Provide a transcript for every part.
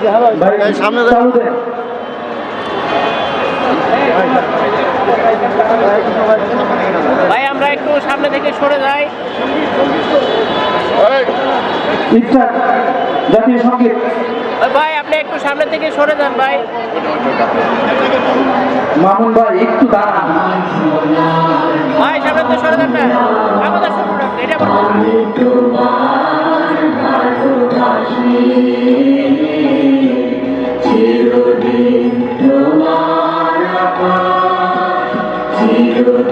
ভাই সামনে ভাই আমরা একটু সামনে থেকে সরে যাই। জাতীয় সংগীত ভাই আপনি একটু সামনে থেকে সরে যান ভাই। মামুন ভাই একটু দাঁড়ান। ভাই সামনে থেকে সরে যান না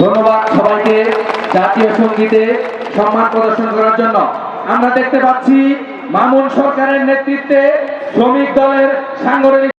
ধন্যবাদ সবাইকে জাতীয় সঙ্গীতে সম্মান প্রদর্শন করার জন্য। আমরা দেখতে পাচ্ছি মামুন সরকারের নেতৃত্বে শ্রমিক দলের সাংগঠনিক